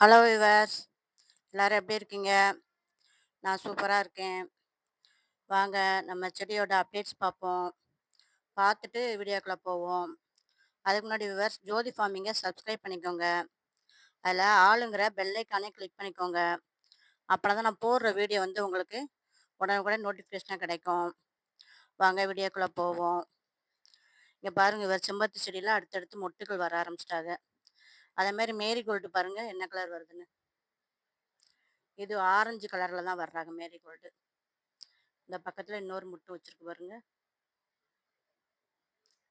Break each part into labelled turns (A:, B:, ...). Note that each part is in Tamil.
A: ஹலோ விவர்ஸ் எல்லோரும் எப்படி இருக்கீங்க? நான் சூப்பராக இருக்கேன். வாங்க நம்ம செடியோட அப்டேட்ஸ் பார்ப்போம். பார்த்துட்டு வீடியோக்குள்ளே போவோம். அதுக்கு முன்னாடி விவர்ஸ் ஜோதி ஃபார்மிங்கை சப்ஸ்கிரைப் பண்ணிக்கோங்க. அதில் ஆளுங்கிற பெல்லைக்கானே கிளிக் பண்ணிக்கோங்க. அப்புறம் தான் நான் போடுற வீடியோ வந்து உங்களுக்கு உடனுக்குடன் நோட்டிஃபிகேஷனாக கிடைக்கும். வாங்க வீடியோக்குள்ளே போவோம். இங்கே பாருங்கள் இவர் செம்பருத்தி செடியெலாம் அடுத்தடுத்து மொட்டுகள் வர ஆரம்பிச்சிட்டாங்க. அதே மாதிரி மேரி கோல்டு பாருங்க என்ன கலர் வருதுன்னு. இது ஆரஞ்சு கலர்ல தான் வர்றாங்க மேரி கோல்டு. இந்த பக்கத்துல இன்னொரு முட்டு வச்சிருக்கு பாருங்க.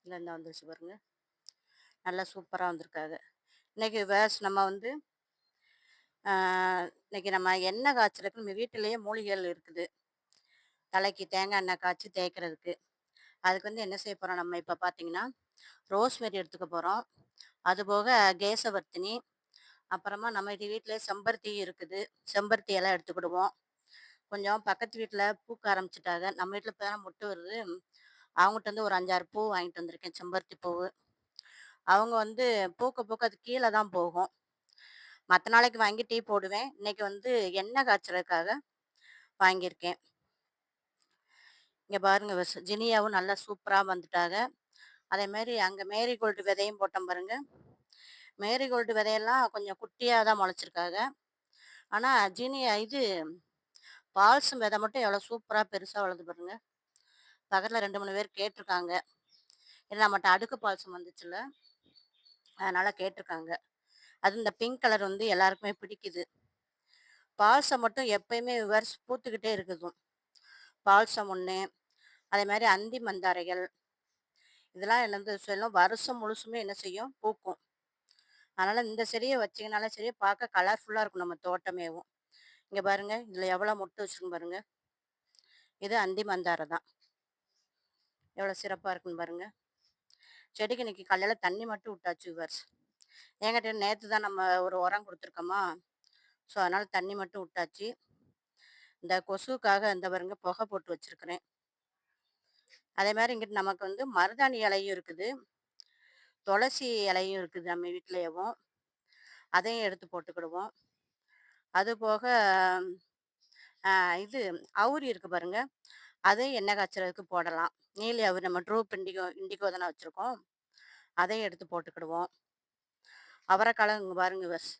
A: இல்லை இந்த வந்துருச்சு பாருங்க. நல்லா சூப்பராக வந்திருக்காங்க. இன்னைக்கு வேஸ் நம்ம வந்து இன்னைக்கு நம்ம எண்ணெய் காய்ச்சலுக்கு நம்ம வீட்டிலேயே மூலிகைகள் இருக்குது. தலைக்கு தேங்காய் எண்ணெய் காய்ச்சி தேய்க்கிறதுக்கு. அதுக்கு வந்து என்ன செய்ய போகிறோம் நம்ம இப்போ பார்த்தீங்கன்னா ரோஸ்மெரி எடுத்துக்க போகிறோம் அதுபோக கேசவர்த்தினி அப்புறமா நம்ம இது வீட்டில் செம்பருத்தி இருக்குது. செம்பருத்தி எல்லாம் எடுத்துக்கிடுவோம். கொஞ்சம் பக்கத்து வீட்டில் பூக்க ஆரம்பிச்சிட்டாங்க. நம்ம வீட்டில் இப்போ தானே முட்டு வருது. அவங்ககிட்ட வந்து ஒரு அஞ்சாறு பூ வாங்கிட்டு வந்திருக்கேன் செம்பருத்தி பூவு. அவங்க வந்து பூக்க பூக்க அது கீழே தான் போகும். மற்ற நாளைக்கு வாங்கி டீ போடுவேன். இன்னைக்கு வந்து எண்ணெய் காய்ச்சலுக்காக வாங்கியிருக்கேன். இங்கே பாருங்க ஜினியாவும் நல்லா சூப்பராக வந்துட்டாங்க. அதே மாதிரி அங்கே மேரி கோல்டு விதையும் போட்டோம் பாருங்க. மேரி கோல்டு விதையெல்லாம் கொஞ்சம் குட்டியாக தான் முளைச்சிருக்காங்க. ஆனால் ஜீனியா இது பால்ஸும் விதை மட்டும் எவ்வளோ சூப்பராக பெருசாக வளர்ந்து பாருங்க. பக்கத்தில் ரெண்டு மூணு பேர் கேட்டிருக்காங்க. ஏன்னா நம்மகிட்ட அடுக்கு பால்சம் வந்துச்சுல அதனால் கேட்டிருக்காங்க. அது இந்த பிங்க் கலர் வந்து எல்லாருக்குமே பிடிக்குது. பால்சம் மட்டும் எப்பயுமே விவர்ஸ் பூத்துக்கிட்டே இருக்குது பால்சம் ஒன்று அதே மாதிரி அந்தி மந்தாரைகள் இதெல்லாம் என்ன சொல்லும் வருஷம் முழுசுமே என்ன செய்யும்? பூக்கும். அதனால் இந்த செடியை வச்சிங்கனாலும் சரி பார்க்க கலர்ஃபுல்லாக இருக்கும் நம்ம தோட்டமேவும். இங்கே பாருங்க இதில் எவ்வளோ முட்டை வச்சுருக்கு பாருங்க. இது அந்தி மந்தாரை தான். எவ்வளோ சிறப்பாக இருக்குன்னு பாருங்க. செடிக்கு இன்னைக்கு காலையில் தண்ணி மட்டும் விட்டாச்சு விவர்ஸ் என்கிட்ட நேற்று தான் நம்ம ஒரு உரம் கொடுத்துருக்கோமா? ஸோ அதனால் தண்ணி மட்டும் விட்டாச்சு. இந்த கொசுக்காக இந்த பாருங்க புகை போட்டு வச்சுருக்கிறேன். அதே மாதிரி இங்கிட்டு நமக்கு வந்து மருதாணி இலையும் இருக்குது. துளசி இலையும் இருக்குது நம்ம வீட்டிலேயவும் அதையும் எடுத்து போட்டுக்கிடுவோம். அது போக இது அவுரி இருக்குது பாருங்க. அதையும் எண்ணெய் காய்ச்சறதுக்கு போடலாம். நீலி அவுரி நம்ம ட்ரூப் இண்டிகோ இண்டிகோ தானே வச்சுருக்கோம். அதையும் எடுத்து போட்டுக்கிடுவோம். அவரைக்காலம் இங்கே பாருங்க பஸ்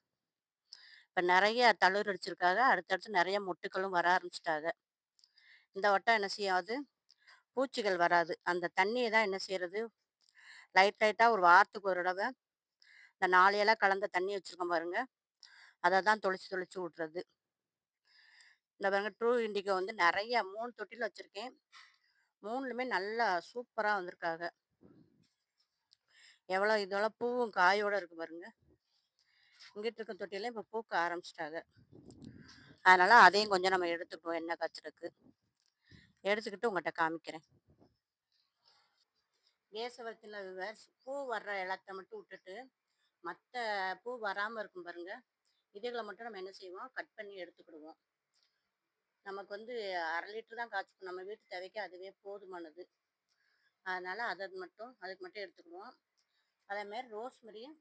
A: இப்போ நிறைய தளிர் அடிச்சிருக்காங்க அடுத்தடுத்து நிறைய மொட்டுக்களும் வர ஆரம்பிச்சிட்டாங்க இந்த வட்டம் என்ன செய்யாது பூச்சிகள் வராது. அந்த தண்ணியை தான் என்ன செய்யறது லைட் லைட்டாக ஒரு வாரத்துக்கு ஒரு தடவை இந்த நாளையெல்லாம் கலந்த தண்ணி வச்சுருக்கோம் பாருங்க. அதை தான் தொளிச்சு தொளிச்சு விட்றது இந்த பாருங்க ட்ரூ இண்டிகோ வந்து நிறைய மூணு தொட்டியில் வச்சுருக்கேன். மூணுலுமே நல்லா சூப்பராக வந்திருக்காங்க. எவ்வளோ இதெல்லாம் பூவும் காயோடு இருக்கு பாருங்க. இங்கிட்டு இருக்க தொட்டியில இப்போ பூக்க ஆரம்பிச்சிட்டாங்க. அதனால் அதையும் கொஞ்சம் நம்ம எடுத்துக்குவோம். எண்ணெய் காய்ச்சலுக்கு. எடுத்துக்கிட்டு உங்கள்கிட்ட காமிக்கிறேன். கேசவரத்தில் பூ வர்ற இடத்த மட்டும் விட்டுட்டு மற்ற பூ வராமல் இருக்கும் பாருங்க. இதுகளை மட்டும் நம்ம என்ன செய்வோம்? கட் பண்ணி எடுத்துக்கிடுவோம். நமக்கு வந்து அரை லிட்டர் தான் காய்ச்சிக்கும். நம்ம வீட்டு தேவைக்கு அதுவே போதுமானது. அதனால் அதை மட்டும் அதுக்கு மட்டும் எடுத்துக்கிடுவோம். அதேமாரி ரோஸ்மரியும்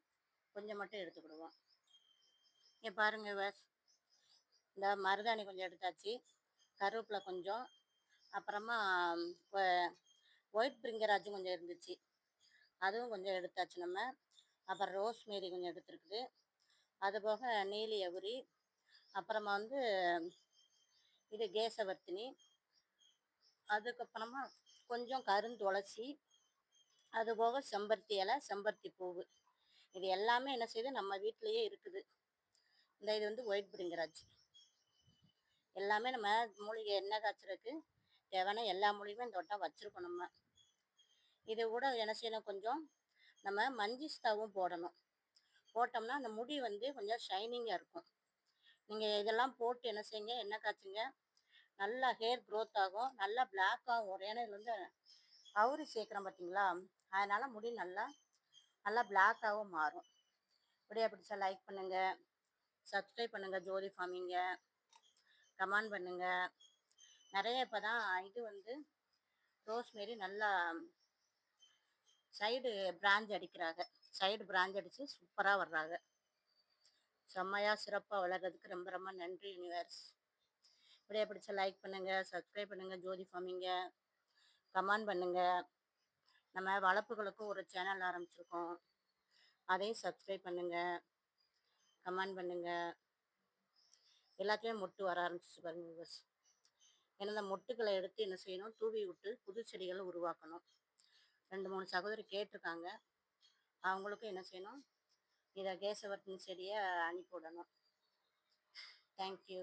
A: கொஞ்சம் மட்டும் எடுத்துக்கிடுவோம். இங்கே பாருங்கள் வேஸ் இந்த மருதாணி கொஞ்சம் எடுத்தாச்சு. கருவேப்பிலை கொஞ்சம். அப்புறமா ஒயிட் பிரிங்கராஜும் கொஞ்சம் இருந்துச்சு. அதுவும் கொஞ்சம் எடுத்தாச்சு நம்ம. அப்புறம் ரோஸ் மேரி கொஞ்சம் எடுத்துருக்குது. அதுபோக நீலி அவுரி. அப்புறமா வந்து இது கேசவர்த்தினி. அதுக்கப்புறமா கொஞ்சம் கருந்துளசி அதுபோக செம்பருத்தி இலை செம்பருத்தி பூவு. இது எல்லாமே என்ன செய்யுது நம்ம வீட்டிலையே இருக்குது. இந்த இது வந்து ஒயிட் பிரிங்கராஜ். எல்லாமே நம்ம மூலிகை என்ன காய்ச்சறதுக்கு தேவையான எல்லா மொழியுமே இந்த வட்டம் வச்சுருக்கோம் நம்ம. இது கூட என்ன செய்யணும் கொஞ்சம் நம்ம மஞ்சிஸ்தாவும் போடணும். போட்டோம்னா அந்த முடி வந்து கொஞ்சம் ஷைனிங்காக இருக்கும். நீங்கள் இதெல்லாம் போட்டு என்ன செய்யுங்க என்ன காய்ச்சுங்க. நல்லா ஹேர் க்ரோத் ஆகும். நல்லா பிளாக் ஆகும். ஏன்னா இதில் வந்து அவுரி சேர்க்குறோம் பார்த்தீங்களா அதனால் முடி நல்லா நல்லா பிளாக்காகவும் மாறும். இப்படியே பிடிச்சா லைக் பண்ணுங்கள் சப்ஸ்கிரைப் பண்ணுங்கள் ஜோதி ஃபார்மிங்க கமெண்ட் பண்ணுங்கள் நிறைய இப்போ தான் இது வந்து ரோஸ்மேரி நல்லா சைடு பிராஞ்ச் அடிக்கிறாங்க. சைடு பிராஞ்ச் அடித்து சூப்பராக வர்றாங்க. செம்மையாக சிறப்பாக வளர்கிறதுக்கு ரொம்ப ரொம்ப நன்றி யூனிவர்ஸ் இப்படியே பிடிச்ச லைக் பண்ணுங்கள் சப்ஸ்கிரைப் பண்ணுங்கள் ஜோதி ஃபார்மிங்க. கமெண்ட் பண்ணுங்கள் நம்ம வளர்ப்புகளுக்கும் ஒரு சேனல் ஆரம்பிச்சிருக்கோம். அதையும் சப்ஸ்கிரைப் பண்ணுங்கள் கமெண்ட் பண்ணுங்கள் எல்லாத்தையுமே முட்டு வர ஆரம்பிச்சிச்சு பாருங்க விவர்ஸ் மொட்டுகளை மொட்டுக்களை எடுத்து என்ன செய்யணும்? தூவி விட்டு புது செடிகளை உருவாக்கணும். ரெண்டு மூணு சகோதரி கேட்டிருக்காங்க. அவங்களுக்கும் என்ன செய்யணும்? இதை கேசவர்த்தின் செடியை அனுப்பி விடணும். தேங்க்யூ